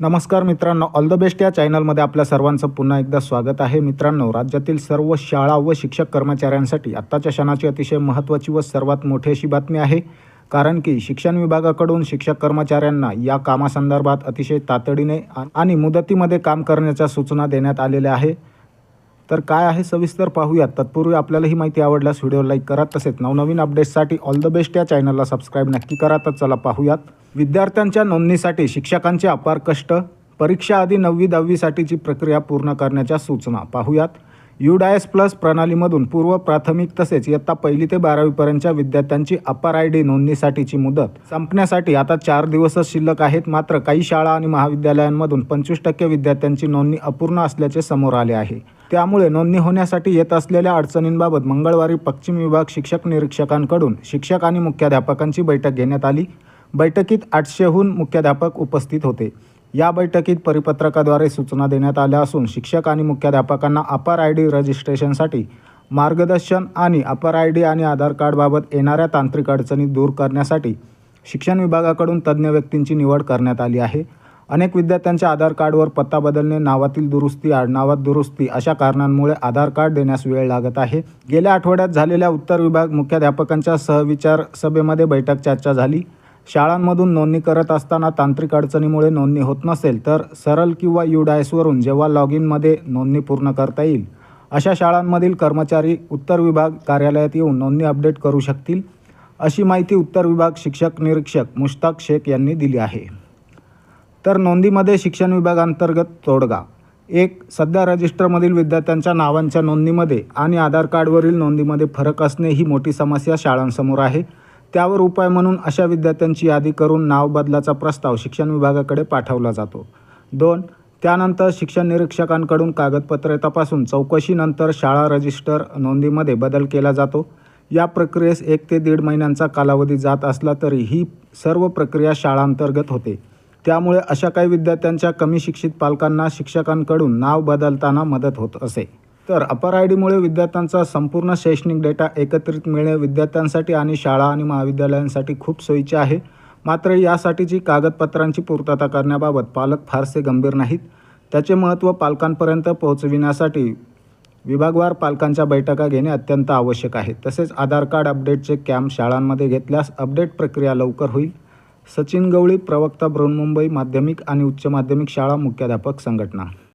नमस्कार मित्रांनो all the best या चॅनलमध्ये आपल्या सर्वांचं पुन्हा एकदा स्वागत आहे. मित्रांनो राज्यातील सर्व शाळा व शिक्षक कर्मचाऱ्यांसाठी आत्ताच्या क्षणाची अतिशय महत्त्वाची व सर्वात मोठी अशी बातमी आहे. कारण की शिक्षण विभागाकडून शिक्षक कर्मचाऱ्यांना या कामासंदर्भात अतिशय तातडीने आणि मुदतीमध्ये काम करण्याच्या सूचना देण्यात आलेल्या आहे. तर काय आहे सविस्तर पाहूयात. तत्पूर्वी आपल्याला ही माहिती आवडल्यास व्हिडिओ लाईक करा तसेच नवनवीन अपडेट्ससाठी ऑल द बेस्ट या चॅनलला सबस्क्राईब नक्की करा. तर चला पाहूयात. विद्यार्थ्यांच्या नोंदणीसाठी शिक्षकांचे अपार कष्ट परीक्षा आधी नववी दहावीसाठीची प्रक्रिया पूर्ण करण्याच्या सूचना. पाहूयात. युडायस प्लस प्रणालीमधून पूर्व प्राथमिक तसेच इयत्ता पहिली ते बारावीपर्यंतच्या विद्यार्थ्यांची अपार आय डी नोंदणीसाठीची मुदत संपण्यासाठी आता चार दिवसच शिल्लक आहेत. मात्र काही शाळा आणि महाविद्यालयांमधून पंचवीस टक्के विद्यार्थ्यांची नोंदणी अपूर्ण असल्याचे समोर आले आहे. त्यामुळे नोंदणी होण्यासाठी येत असलेल्या अडचणींबाबत मंगळवारी पश्चिम विभाग शिक्षक निरीक्षकांकडून शिक्षक आणि मुख्याध्यापकांची बैठक घेण्यात आली. बैठकीत आठशेहून मुख्याध्यापक उपस्थित होते. या बैठकीत परिपत्रकाद्वारे सूचना देण्यात आल्या असून शिक्षक आणि मुख्याध्यापकांना अपार आय डी रजिस्ट्रेशनसाठी मार्गदर्शन आणि अपार आय डी आणि आधार कार्डबाबत येणाऱ्या तांत्रिक अडचणी दूर करण्यासाठी शिक्षण विभागाकडून तज्ज्ञ व्यक्तींची निवड करण्यात आली आहे. अनेक विद्यार्थ्यांच्या आधार कार्डवर पत्ता बदलणे नावातील दुरुस्ती आडनावात दुरुस्ती अशा कारणांमुळे आधार कार्ड देण्यास वेळ लागत आहे. गेल्या आठवड्यात झालेल्या उत्तर विभाग मुख्याध्यापकांच्या सहविचार सभेमध्ये बैठक चर्चा झाली. शाळांमधून नोंदणी करत असताना तांत्रिक अडचणीमुळे नोंदणी होत नसेल तर सरल किंवा युडायसवरून जेव्हा लॉग इनमध्ये नोंदणी पूर्ण करता येईल अशा शाळांमधील कर्मचारी उत्तर विभाग कार्यालयात येऊन नोंदणी अपडेट करू शकतील अशी माहिती उत्तर विभाग शिक्षक निरीक्षक मुश्ताक शेख यांनी दिली आहे. तर नोंदीमध्ये शिक्षण विभागांतर्गत तोडगा. एक सध्या रजिस्टरमधील विद्यार्थ्यांच्या नावांच्या नोंदीमध्ये आणि आधार कार्डवरील नोंदीमध्ये फरक असणे ही मोठी समस्या शाळांसमोर आहे. त्यावर उपाय म्हणून अशा विद्यार्थ्यांची यादी करून नाव बदलाचा प्रस्ताव शिक्षण विभागाकडे पाठवला जातो. दोन त्यानंतर शिक्षण निरीक्षकांकडून कागदपत्रे तपासून चौकशीनंतर शाळा रजिस्टर नोंदीमध्ये बदल केला जातो. या प्रक्रियेस एक ते दीड महिन्यांचा कालावधी जात असला तरी ही सर्व प्रक्रिया शाळांतर्गत होते. त्यामुळे अशा काही विद्यार्थ्यांच्या कमी शिक्षित पालकांना शिक्षकांकडून नाव बदलताना मदत होत असे. तर अपर आय डीमुळे विद्यार्थ्यांचा संपूर्ण शैक्षणिक डेटा एकत्रित मिळणे विद्यार्थ्यांसाठी आणि शाळा आणि महाविद्यालयांसाठी खूप सोयीचे आहे. मात्र यासाठीची कागदपत्रांची पूर्तता करण्याबाबत पालक फारसे गंभीर नाहीत. त्याचे महत्त्व पालकांपर्यंत पोहोचविण्यासाठी विभागवार पालकांच्या बैठका घेणे अत्यंत आवश्यक आहे. तसेच आधार कार्ड अपडेटचे कॅम्प शाळांमध्ये घेतल्यास अपडेट प्रक्रिया लवकर होईल. सचिन गवळी प्रवक्ता बृहन्मुंबई माध्यमिक आणि उच्च माध्यमिक शाळा मुख्याध्यापक संघटना.